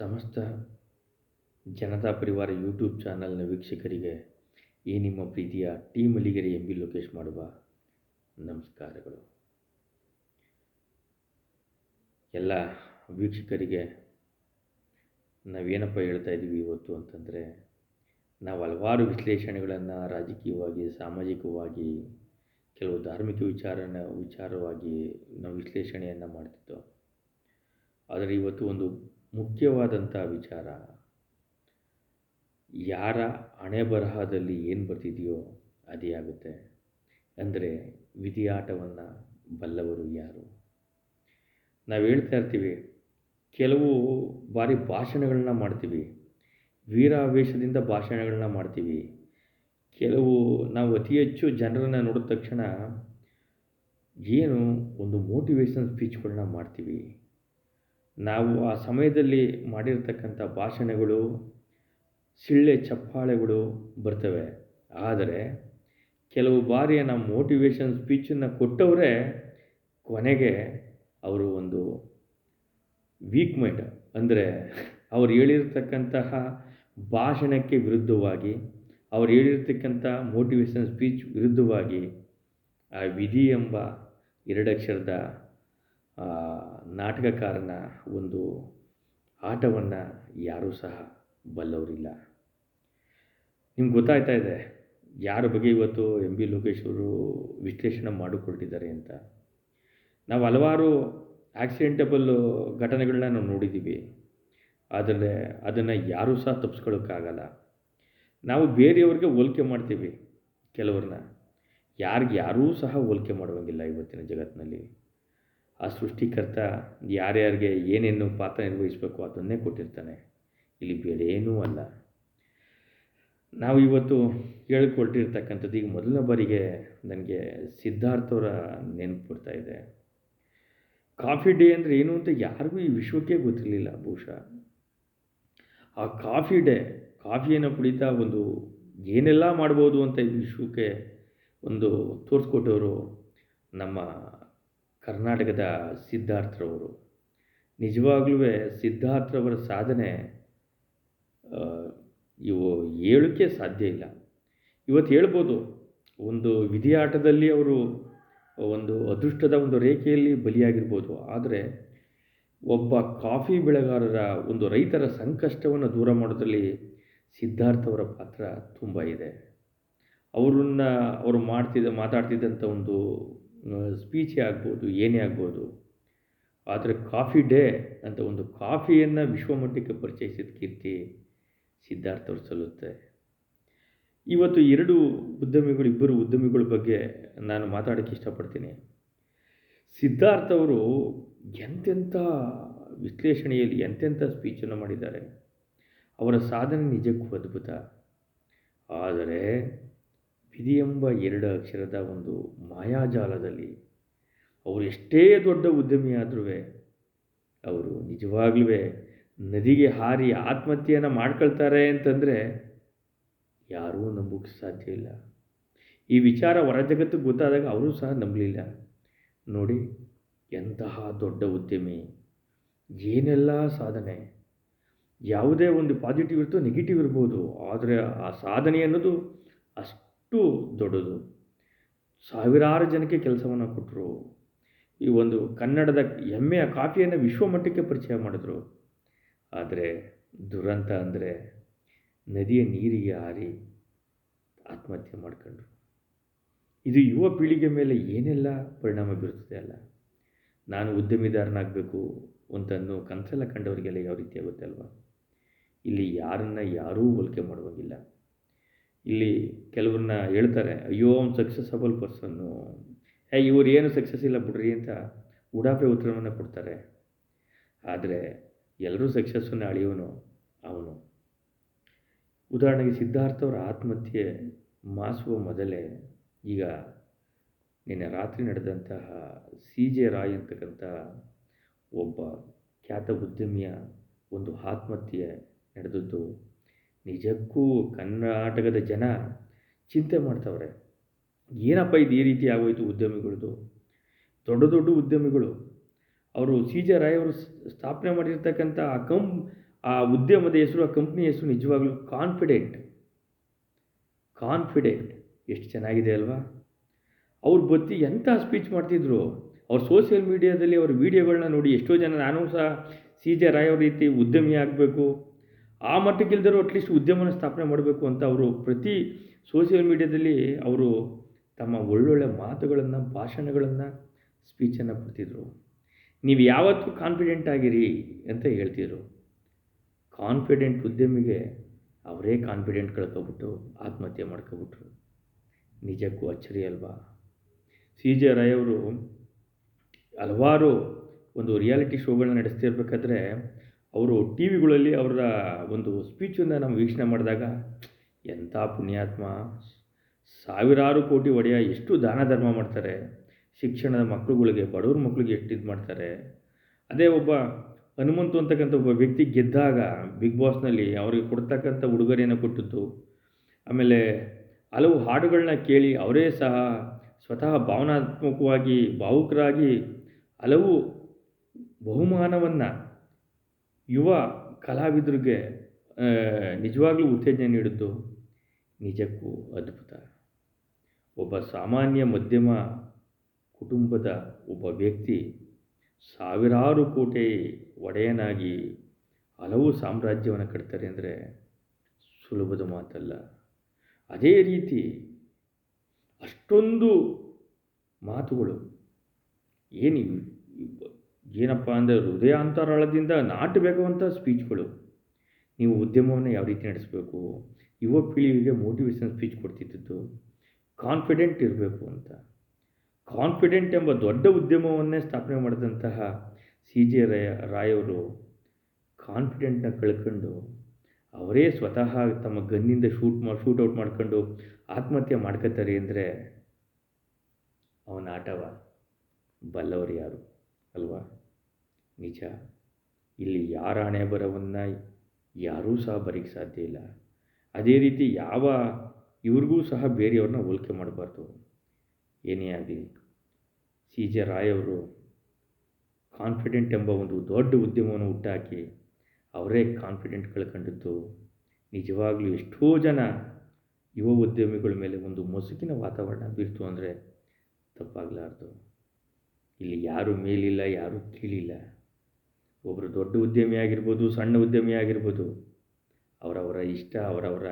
ಸಮಸ್ತ ಜನತಾ ಪರಿವಾರ ಯೂಟ್ಯೂಬ್ ಚಾನಲ್ನ ವೀಕ್ಷಕರಿಗೆ ಈ ನಿಮ್ಮ ಪ್ರೀತಿಯ T Malligere M B Lokesh ಮಾಡುವ ನಮಸ್ಕಾರಗಳು. ಎಲ್ಲ ವೀಕ್ಷಕರಿಗೆ ನಾವೇನಪ್ಪ ಹೇಳ್ತಾ ಇದ್ದೀವಿ ಇವತ್ತು ಅಂತಂದರೆ, ನಾವು ಹಲವಾರು ವಿಶ್ಲೇಷಣೆಗಳನ್ನು ರಾಜಕೀಯವಾಗಿ, ಸಾಮಾಜಿಕವಾಗಿ, ಕೆಲವು ಧಾರ್ಮಿಕ ವಿಚಾರನ, ವಿಚಾರವಾಗಿ ನಾವು ವಿಶ್ಲೇಷಣೆಯನ್ನು ಮಾಡ್ತಿದ್ದೋ. ಆದರೆ ಇವತ್ತು ಒಂದು ಮುಖ್ಯವಾದಂಥ ವಿಚಾರ. ಯಾರ ಹಣೆ ಬರಹದಲ್ಲಿ ಏನು ಬರ್ತಿದೆಯೋ ಅದೇ ಆಗುತ್ತೆ. ಅಂದರೆ ವಿಧಿಯಾಟವನ್ನು ಬಲ್ಲವರು ಯಾರು? ನಾವು ಹೇಳ್ತಾ ಇರ್ತೀವಿ, ಕೆಲವು ಬಾರಿ ಭಾಷಣಗಳನ್ನ ಮಾಡ್ತೀವಿ, ವೀರಾವೇಶದಿಂದ ಭಾಷಣಗಳನ್ನ ಮಾಡ್ತೀವಿ. ಕೆಲವು ನಾವು ಅತಿ ಹೆಚ್ಚು ಜನರನ್ನು ನೋಡಿದ ತಕ್ಷಣ ಏನು ಒಂದು ಮೋಟಿವೇಶನ್ ಸ್ಪೀಚ್ಗಳನ್ನ ಮಾಡ್ತೀವಿ. ನಾವು ಆ ಸಮಯದಲ್ಲಿ ಮಾಡಿರ್ತಕ್ಕಂಥ ಭಾಷಣಗಳು, ಸಿಳ್ಳೆ ಚಪ್ಪಾಳೆಗಳು ಬರ್ತವೆ. ಆದರೆ ಕೆಲವು ಬಾರಿಯ ನಮ್ಮ ಮೋಟಿವೇಶನ್ ಸ್ಪೀಚನ್ನು ಕೊಟ್ಟವರೇ ಕೊನೆಗೆ ಅವರು ಒಂದು ವೀಕ್ ಮೈಂಡ್ ಅಂದರೆ ಅವ್ರು ಹೇಳಿರ್ತಕ್ಕಂತಹ ಭಾಷಣಕ್ಕೆ ವಿರುದ್ಧವಾಗಿ, ಅವ್ರು ಹೇಳಿರ್ತಕ್ಕಂಥ ಮೋಟಿವೇಶನ್ ಸ್ಪೀಚ್ ವಿರುದ್ಧವಾಗಿ ಆ ವಿಧಿ ಎಂಬ ಎರಡಕ್ಷರದ ನಾಟಕಕಾರನ ಒಂದು ಆಟವನ್ನು ಯಾರೂ ಸಹ ಬಲ್ಲವರಿಲ್ಲ. ನಿಮ್ಗೆ ಗೊತ್ತಾಗ್ತಾ ಇದೆ, ಯಾರ ಬಗ್ಗೆ ಇವತ್ತು ಎಂ ಬಿ ಲೋಕೇಶ್ ಅವರು ವಿಶ್ಲೇಷಣೆ ಮಾಡಿಕೊಟ್ಟಿದ್ದಾರೆ ಅಂತ? ನಾವು ಹಲವಾರು ಆಕ್ಸಿಡೆಂಟಬಲ್ ಘಟನೆಗಳನ್ನ ನಾವು ನೋಡಿದ್ದೀವಿ. ಆದರೆ ಅದನ್ನು ಯಾರೂ ಸಹ ತಪ್ಪಿಸ್ಕೊಳ್ಳೋಕ್ಕಾಗಲ್ಲ ನಾವು ಬೇರೆಯವ್ರಿಗೆ ಹೋಲಿಕೆ ಮಾಡ್ತೀವಿ ಕೆಲವ್ರನ್ನ. ಯಾರಿಗೆ ಯಾರೂ ಸಹ ಹೋಲಿಕೆ ಮಾಡುವಂಗಿಲ್ಲ ಇವತ್ತಿನ ಜಗತ್ತಿನಲ್ಲಿ. ಆ ಸೃಷ್ಟಿಕರ್ತ ಯಾರ್ಯಾರಿಗೆ ಏನೇನು ಪಾತ್ರ ನಿರ್ವಹಿಸಬೇಕು ಅದನ್ನೇ ಕೊಟ್ಟಿರ್ತಾನೆ. ಇಲ್ಲಿ ಬೇರೆ ಏನೂ ಅಲ್ಲ. ನಾವು ಇವತ್ತು ಹೇಳ್ಕೊಟ್ಟಿರ್ತಕ್ಕಂಥದ್ದು ಈಗ ಮೊದಲನೇ ಬಾರಿಗೆ ನನಗೆ ಸಿದ್ಧಾರ್ಥವರ ನೆನಪು ಬರ್ತಾ ಇದೆ. ಕಾಫಿ ಡೇ ಅಂದರೆ ಏನು ಅಂತ ಯಾರಿಗೂ ಈ ವಿಶ್ವಕ್ಕೆ ಗೊತ್ತಿರಲಿಲ್ಲ ಬಹುಶಃ. ಆ ಕಾಫಿ ಡೇ, ಕಾಫಿಯನ್ನು ಕುಡಿತಾ ಒಂದು ಏನೆಲ್ಲ ಮಾಡ್ಬೋದು ಅಂತ ಈ ವಿಶ್ವಕ್ಕೆ ಒಂದು ತೋರಿಸ್ಕೊಟ್ಟವರು ನಮ್ಮ ಕರ್ನಾಟಕದ ಸಿದ್ಧಾರ್ಥರವರು. ನಿಜವಾಗ್ಲೂ ಸಿದ್ಧಾರ್ಥರವರ ಸಾಧನೆ ಇವು ಹೇಳೋಕ್ಕೆ ಸಾಧ್ಯ ಇಲ್ಲ. ಇವತ್ತು ಹೇಳ್ಬೋದು, ಒಂದು ವಿಧಿಯಾಟದಲ್ಲಿ ಅವರು ಒಂದು ಅದೃಷ್ಟದ ಒಂದು ರೇಖೆಯಲ್ಲಿ ಬಲಿಯಾಗಿರ್ಬೋದು. ಆದರೆ ಒಬ್ಬ ಕಾಫಿ ಬೆಳೆಗಾರರ ಒಂದು ರೈತರ ಸಂಕಷ್ಟವನ್ನು ದೂರ ಮಾಡೋದ್ರಲ್ಲಿ ಸಿದ್ಧಾರ್ಥವರ ಪಾತ್ರ ತುಂಬ ಇದೆ. ಅವರನ್ನು, ಅವರು ಮಾಡ್ತಿದ್ದ, ಮಾತಾಡ್ತಿದ್ದಂಥ ಒಂದು ಸ್ಪೀಚೇ ಆಗ್ಬೋದು, ಏನೇ ಆಗ್ಬೋದು, ಆದರೆ ಕಾಫಿ ಡೇ ಅಂತ ಒಂದು ಕಾಫಿಯನ್ನು ವಿಶ್ವಮಟ್ಟಕ್ಕೆ ಪರಿಚಯಿಸಿದ ಕೀರ್ತಿ ಸಿದ್ಧಾರ್ಥವ್ರು ಸಲ್ಲುತ್ತೆ. ಇವತ್ತು ಎರಡು ಉದ್ಯಮಿಗಳು, ಇಬ್ಬರು ಉದ್ಯಮಿಗಳ ಬಗ್ಗೆ ನಾನು ಮಾತಾಡೋಕ್ಕೆ ಇಷ್ಟಪಡ್ತೀನಿ. ಸಿದ್ಧಾರ್ಥ ಅವರು ಎಂತೆಂಥ ವಿಶ್ಲೇಷಣೆಯಲ್ಲಿ ಎಂತೆಂಥ ಸ್ಪೀಚನ್ನು ಮಾಡಿದ್ದಾರೆ. ಅವರ ಸಾಧನೆ ನಿಜಕ್ಕೂ ಅದ್ಭುತ. ಆದರೆ ವಿಧಿ ಎಂಬ ಎರಡು ಅಕ್ಷರದ ಒಂದು ಮಾಯಾಜಾಲದಲ್ಲಿ ಅವರು ಎಷ್ಟೇ ದೊಡ್ಡ ಉದ್ಯಮಿಯಾದರೂ ಅವರು ನಿಜವಾಗ್ಲೂ ನದಿಗೆ ಹಾರಿ ಆತ್ಮಹತ್ಯೆಯನ್ನು ಮಾಡ್ಕೊಳ್ತಾರೆ ಅಂತಂದರೆ ಯಾರೂ ನಂಬೋಕ್ಕೆ ಸಾಧ್ಯ ಇಲ್ಲ. ಈ ವಿಚಾರ ಹೊರ ಜಗತ್ತಿಗೆ ಗೊತ್ತಾದಾಗ ಅವರು ಸಹ ನಂಬಲಿಲ್ಲ. ನೋಡಿ, ಎಂತಹ ದೊಡ್ಡ ಉದ್ಯಮಿ, ಏನೆಲ್ಲ ಸಾಧನೆ, ಯಾವುದೇ ಒಂದು ಪಾಸಿಟಿವ್ ಇರ್ತೋ ನೆಗೆಟಿವ್ ಇರ್ಬೋದು, ಆದರೆ ಆ ಸಾಧನೆ ಅನ್ನೋದು ಅಷ್ಟು ದೊಡ್ಡದು. ಸಾವಿರಾರು ಜನಕ್ಕೆ ಕೆಲಸವನ್ನು ಕೊಟ್ಟರು. ಈ ಒಂದು ಕನ್ನಡದ ಹೆಮ್ಮೆಯ ಕಾಫಿಯನ್ನು ವಿಶ್ವಮಟ್ಟಕ್ಕೆ ಪರಿಚಯ ಮಾಡಿದ್ರು. ಆದರೆ ದುರಂತ ಅಂದರೆ ನದಿಯ ನೀರಿಗೆ ಹಾರಿ ಆತ್ಮಹತ್ಯೆ ಮಾಡ್ಕೊಂಡ್ರು. ಇದು ಯುವ ಪೀಳಿಗೆ ಮೇಲೆ ಏನೆಲ್ಲ ಪರಿಣಾಮ ಬೀರುತ್ತದೆ ಅಲ್ಲ. ನಾನು ಉದ್ಯಮಿದಾರನಾಗಬೇಕು ಅಂತಂದು ಕನಸೆಲ್ಲ ಕಂಡವರಿಗೆಲ್ಲ ಯಾವ ರೀತಿ ಆಗುತ್ತೆ ಅಲ್ವಾ ಇಲ್ಲಿ ಯಾರನ್ನ ಯಾರೂ ಹೋಲಿಕೆ ಮಾಡುವಂಗಿಲ್ಲ. ಇಲ್ಲಿ ಕೆಲವ್ರನ್ನ ಹೇಳ್ತಾರೆ, ಅಯ್ಯೋ, ಅವ್ನು ಸಕ್ಸಸ್ಸಬಲ್ ಪರ್ಸನ್ನು ಏ, ಇವ್ರು ಏನು ಸಕ್ಸಸ್ ಇಲ್ಲ ಬಿಡ್ರಿ ಅಂತ ಉಡಾಫೆ ಉತ್ತರವನ್ನು ಕೊಡ್ತಾರೆ. ಆದರೆ ಎಲ್ಲರೂ ಸಕ್ಸಸ್ಸನ್ನು ಅಳಿಯೋನು ಅವನು. ಉದಾಹರಣೆಗೆ ಸಿದ್ಧಾರ್ಥವರ ಆತ್ಮಹತ್ಯೆ ಮಾಸುವ ಮೊದಲೇ ಈಗ ನಿನ್ನೆ ರಾತ್ರಿ ನಡೆದಂತಹ ಸಿ ಜೆ ರಾಯ್ ಅಂತಕ್ಕಂಥ ಒಬ್ಬ ಖ್ಯಾತ ಉದ್ಯಮಿಯ ಒಂದು ಆತ್ಮಹತ್ಯೆ ನಡೆದದ್ದು. ನಿಜಕ್ಕೂ ಕರ್ನಾಟಕದ ಜನ ಚಿಂತೆ ಮಾಡ್ತವ್ರೆ. ಏನಪ್ಪ ಇದು ಈ ರೀತಿ ಆಗೋಯ್ತು ಉದ್ಯಮಿಗಳದು? ದೊಡ್ಡ ದೊಡ್ಡ ಉದ್ಯಮಿಗಳು. ಅವರು ಸಿ ಜೆ ರಾಯ್ ಅವರು ಸ್ಥಾಪನೆ ಮಾಡಿರ್ತಕ್ಕಂಥ ಆ ಕಂ ಆ ಉದ್ಯಮದ ಹೆಸರು, ಆ ಕಂಪ್ನಿ ಹೆಸರು ನಿಜವಾಗ್ಲೂ ಕಾನ್ಫಿಡೆಂಟ್. ಕಾನ್ಫಿಡೆಂಟ್. ಎಷ್ಟು ಚೆನ್ನಾಗಿದೆ ಅಲ್ವಾ? ಅವ್ರು ಬತ್ತಿ ಎಂಥ ಸ್ಪೀಚ್ ಮಾಡ್ತಿದ್ರು? ಅವ್ರ ಸೋಷಿಯಲ್ ಮೀಡಿಯಾದಲ್ಲಿ ಅವ್ರ ವೀಡಿಯೋಗಳನ್ನ ನೋಡಿ ಎಷ್ಟೋ ಜನ ನಾನು ಸಹ ಸಿ ಜೆ ರಾಯ್ ಅವ್ರ ರೀತಿ ಉದ್ಯಮಿ ಆಗಬೇಕು. ಆ ಮಟ್ಟಕ್ಕಿಲ್ದರೂ ಅಟ್ಲೀಸ್ಟ್ ಉದ್ಯಮನ ಸ್ಥಾಪನೆ ಮಾಡಬೇಕು ಅಂತ ಅವರು ಪ್ರತಿ ಸೋಷಿಯಲ್ ಮೀಡಿಯಾದಲ್ಲಿ ಅವರು ತಮ್ಮ ಒಳ್ಳೊಳ್ಳೆ ಮಾತುಗಳನ್ನು, ಭಾಷಣಗಳನ್ನು ಸ್ಪೀಚನ್ನು ಕೊಡ್ತಿದ್ರು. ನೀವು ಯಾವತ್ತೂ ಕಾನ್ಫಿಡೆಂಟ್ ಆಗಿರಿ ಅಂತ ಹೇಳ್ತಿದ್ರು. ಕಾನ್ಫಿಡೆಂಟ್ ಉದ್ಯಮಿಗೆ ಅವರೇ ಕಾನ್ಫಿಡೆಂಟ್ ಕಳ್ಕೊಬಿಟ್ಟು ಆತ್ಮಹತ್ಯೆ ಮಾಡ್ಕೊಬಿಟ್ರು. ನಿಜಕ್ಕೂ ಅಚ್ಚರಿ ಅಲ್ವಾ? ಸಿ ಜೆ ರಾಯ್ ಅವರು ಹಲವಾರು ಒಂದು ರಿಯಾಲಿಟಿ ಶೋಗಳನ್ನ ನಡೆಸ್ತಿರ್ಬೇಕಾದ್ರೆ ಅವರು ಟಿ ವಿಗಳಲ್ಲಿ ಅವರ ಒಂದು ಸ್ಪೀಚನ್ನು ನಾವು ವೀಕ್ಷಣೆ ಮಾಡಿದಾಗ, ಎಂಥ ಪುಣ್ಯಾತ್ಮ. ಸಾವಿರಾರು ಕೋಟಿ ಒಡೆಯ ಎಷ್ಟು ದಾನ ಧರ್ಮ ಮಾಡ್ತಾರೆ. ಶಿಕ್ಷಣದ ಮಕ್ಕಳುಗಳಿಗೆ, ಬಡವ್ರ ಮಕ್ಕಳಿಗೆ ಎಷ್ಟು ಇದು ಮಾಡ್ತಾರೆ. ಅದೇ ಒಬ್ಬ ಹನುಮಂತು ಅಂತಕ್ಕಂಥ ಒಬ್ಬ ವ್ಯಕ್ತಿ ಗೆದ್ದಾಗ ಬಿಗ್ ಬಾಸ್ನಲ್ಲಿ ಅವರಿಗೆ ಕೊಡ್ತಕ್ಕಂಥ ಉಡುಗೊರೆಯನ್ನು ಕೊಟ್ಟಿದ್ದು. ಆಮೇಲೆ ಹಲವು ಹಾಡುಗಳನ್ನ ಕೇಳಿ ಅವರೇ ಸಹ ಸ್ವತಃ ಭಾವನಾತ್ಮಕವಾಗಿ ಭಾವುಕರಾಗಿ ಹಲವು ಬಹುಮಾನವನ್ನು ಯುವ ಕಲಾವಿದರಿಗೆ ನಿಜವಾಗ್ಲೂ ಉತ್ತೇಜನ ನೀಡಿದ್ದು ನಿಜಕ್ಕೂ ಅದ್ಭುತ. ಒಬ್ಬ ಸಾಮಾನ್ಯ ಮಧ್ಯಮ ಕುಟುಂಬದ ಒಬ್ಬ ವ್ಯಕ್ತಿ ಸಾವಿರಾರು ಕೋಟಿ ಒಡೆಯನಾಗಿ ಹಲವು ಸಾಮ್ರಾಜ್ಯವನ್ನು ಕಟ್ತಾರೆ ಅಂದರೆ ಸುಲಭದ ಮಾತಲ್ಲ. ಅದೇ ರೀತಿ ಅಷ್ಟೊಂದು ಮಾತುಗಳು ಏನು ಏನಪ್ಪ ಅಂದರೆ ಹೃದಯಾಂತರಾಳದಿಂದ ನಾಟಬೇಕಾದಂಥ ಸ್ಪೀಚ್ಗಳು ನೀವು ಉದ್ಯಮವನ್ನು ಯಾವ ರೀತಿ ನಡೆಸಬೇಕು? ಯುವ ಪೀಳಿಗೆಗೆ ಮೋಟಿವೇಶನ್ ಸ್ಪೀಚ್ ಕೊಡ್ತಿದ್ದದ್ದು. ಕಾನ್ಫಿಡೆಂಟ್ ಇರಬೇಕು ಅಂತ. ಕಾನ್ಫಿಡೆಂಟ್ ಎಂಬ ದೊಡ್ಡ ಉದ್ಯಮವನ್ನೇ ಸ್ಥಾಪನೆ ಮಾಡಿದಂತಹ ಸಿ ಜೆ ರಾಯ ರಾಯವರು ಕಾನ್ಫಿಡೆಂಟ್ನ ಕಳ್ಕೊಂಡು ಅವರೇ ಸ್ವತಃ ತಮ್ಮ ಗನ್ನಿಂದ ಶೂಟ್ ಮಾಡಿ ಶೂಟೌಟ್ ಮಾಡ್ಕೊಂಡು ಆತ್ಮಹತ್ಯೆ ಮಾಡ್ಕೋತಾರೆ ಅಂದರೆ ಅವನ ಆಟವ ಬಲ್ಲವರು ಯಾರು? ಅಲ್ವಾ? ನಿಜ. ಇಲ್ಲಿ ಯಾರ ಹಣೆ ಬರವನ್ನು ಯಾರೂ ಸಹ ಬರೀಕ್ಕೆ ಸಾಧ್ಯ ಇಲ್ಲ. ಅದೇ ರೀತಿ ಯಾವ ಇವ್ರಿಗೂ ಸಹ ಬೇರೆಯವ್ರನ್ನ ಹೋಲಿಕೆ ಮಾಡಬಾರ್ದು. ಏನೇ ಆಗಲಿ. ಸಿ ಜೆ ಅವರು ಕಾನ್ಫಿಡೆಂಟ್ ಎಂಬ ಒಂದು ದೊಡ್ಡ ಉದ್ಯಮವನ್ನು ಹುಟ್ಟಾಕಿ ಅವರೇ ಕಾನ್ಫಿಡೆಂಟ್ ಕಳ್ಕೊಂಡಿದ್ದು ನಿಜವಾಗಲೂ ಎಷ್ಟೋ ಜನ ಯುವ ಉದ್ಯಮಿಗಳ ಮೇಲೆ ಒಂದು ಮುಸುಕಿನ ವಾತಾವರಣ ಬೀರ್ತು ಅಂದರೆ ತಪ್ಪಾಗಲಾರ್ದು. ಇಲ್ಲಿ ಯಾರು ಮೇಲಿಲ್ಲ, ಯಾರೂ ಕೀಳಿಲ್ಲ. ಒಬ್ಬರು ದೊಡ್ಡ ಉದ್ಯಮಿ ಆಗಿರ್ಬೋದು, ಸಣ್ಣ ಉದ್ಯಮಿ ಆಗಿರ್ಬೋದು, ಅವರವರ ಇಷ್ಟ, ಅವರವರ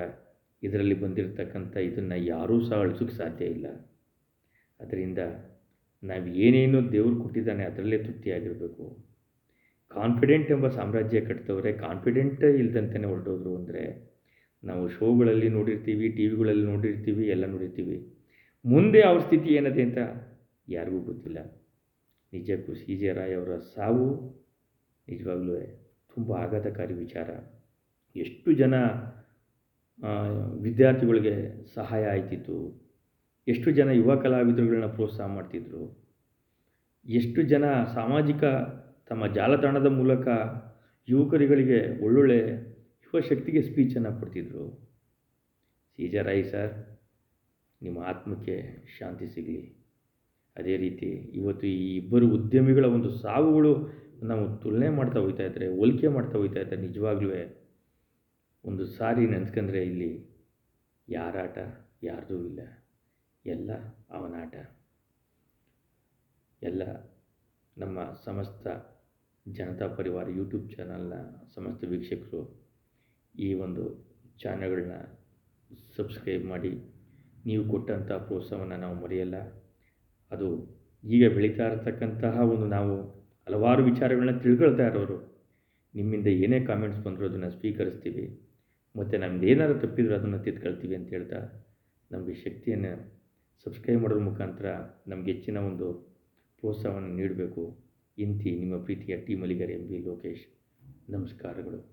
ಇದರಲ್ಲಿ ಬಂದಿರತಕ್ಕಂಥ ಇದನ್ನು ಯಾರೂ ಸಹ ಅಳಿಸೋಕ್ಕೆ ಸಾಧ್ಯ ಇಲ್ಲ. ಅದರಿಂದ ನಾವು ಏನೇನು ದೇವರು ಕೊಟ್ಟಿದ್ದಾನೆ, ಅದರಲ್ಲೇ ತೃಪ್ತಿಯಾಗಿರಬೇಕು ಕಾನ್ಫಿಡೆಂಟ್ ಎಂಬ ಸಾಮ್ರಾಜ್ಯ ಕಟ್ತವ್ರೆ, ಕಾನ್ಫಿಡೆಂಟ್ ಇಲ್ದಂತೆಯೇ ಹೊರಟೋದ್ರು ಅಂದರೆ ನಾವು ಶೋಗಳಲ್ಲಿ ನೋಡಿರ್ತೀವಿ ಟಿ ವಿಗಳಲ್ಲಿ ನೋಡಿರ್ತೀವಿ, ಎಲ್ಲ ನೋಡಿರ್ತೀವಿ. ಮುಂದೆ ಅವ್ರ ಸ್ಥಿತಿ ಏನದೆ ಅಂತ ಯಾರಿಗೂ ಗೊತ್ತಿಲ್ಲ. ನಿಜಕ್ಕೂ ಸಿ ಜೆ ರಾಯ್ ಅವರ ಸಾವು ನಿಜವಾಗ್ಲೂ ತುಂಬ ಆಘಾತಕಾರಿ ವಿಚಾರ. ಎಷ್ಟು ಜನ ವಿದ್ಯಾರ್ಥಿಗಳಿಗೆ ಸಹಾಯ ಆಯ್ತಿತ್ತು, ಎಷ್ಟು ಜನ ಯುವ ಕಲಾವಿದರುಗಳನ್ನ ಪ್ರೋತ್ಸಾಹ ಮಾಡ್ತಿದ್ರು, ಎಷ್ಟು ಜನ ಸಾಮಾಜಿಕ ತಮ್ಮ ಜಾಲತಾಣದ ಮೂಲಕ ಯುವಕರುಗಳಿಗೆ ಒಳ್ಳೊಳ್ಳೆ ಯುವ ಶಕ್ತಿಗೆ ಸ್ಪೀಚನ್ನು ಕೊಡ್ತಿದ್ರು. ಸಿ ಜೆ ರಾಯ್ ಸರ್, ನಿಮ್ಮ ಆತ್ಮಕ್ಕೆ ಶಾಂತಿ ಸಿಗಲಿ. ಅದೇ ರೀತಿ ಇವತ್ತು ಈ ಇಬ್ಬರು ಉದ್ಯಮಿಗಳ ಒಂದು ಸಾವುಗಳು ನಾವು ತುಲನೆ ಮಾಡ್ತಾ ಹೋಗ್ತಾ ಇದ್ದರೆ ಹೋಲಿಕೆ ಮಾಡ್ತಾ ಹೋಗ್ತಾ ಇದ್ದರೆ ನಿಜವಾಗ್ಲೂ ಒಂದು ಸಾರಿ ನೆನ್ಸ್ಕೊಂಡ್ರೆ ಇಲ್ಲಿ ಯಾರಾಟ? ಯಾರ್ದೂ ಇಲ್ಲ. ಎಲ್ಲ ಅವನಾಟ. ಎಲ್ಲ ನಮ್ಮ ಸಮಸ್ತ ಜನತಾ ಪರಿವಾರ ಯೂಟ್ಯೂಬ್ ಚಾನಲ್ನ ಸಮಸ್ತ ವೀಕ್ಷಕರು ಈ ಒಂದು ಚಾನಲ್ಗಳನ್ನ ಸಬ್ಸ್ಕ್ರೈಬ್ ಮಾಡಿ, ನೀವು ಕೊಟ್ಟಂಥ ಪ್ರೋತ್ಸಾಹವನ್ನು ನಾವು ಮರೆಯಲ್ಲ. ಅದು ಈಗ ಬೆಳೀತಾ ಇರತಕ್ಕಂತಹ ಒಂದು ನಾವು ಹಲವಾರು ವಿಚಾರಗಳನ್ನ ತಿಳ್ಕೊಳ್ತಾ ಇರೋರು. ನಿಮ್ಮಿಂದ ಏನೇ ಕಾಮೆಂಟ್ಸ್ ಬಂದರೂ ಅದನ್ನು ಸ್ವೀಕರಿಸ್ತೀವಿ. ಮತ್ತು ನಮ್ದು ಏನಾದರೂ ತಪ್ಪಿದ್ರು ಅದನ್ನು ತಿದ್ಕೊಳ್ತೀವಿ ಅಂತ ಹೇಳ್ತಾ ನಮಗೆ ಶಕ್ತಿಯನ್ನು ಸಬ್ಸ್ಕ್ರೈಬ್ ಮಾಡೋದ್ರ ಮುಖಾಂತರ ನಮಗೆ ಹೆಚ್ಚಿನ ಒಂದು ಪ್ರೋತ್ಸಾಹವನ್ನು ನೀಡಬೇಕು. ಇಂತಿ ನಿಮ್ಮ ಪ್ರೀತಿಯ T Malligere M B Lokesh ನಮಸ್ಕಾರಗಳು.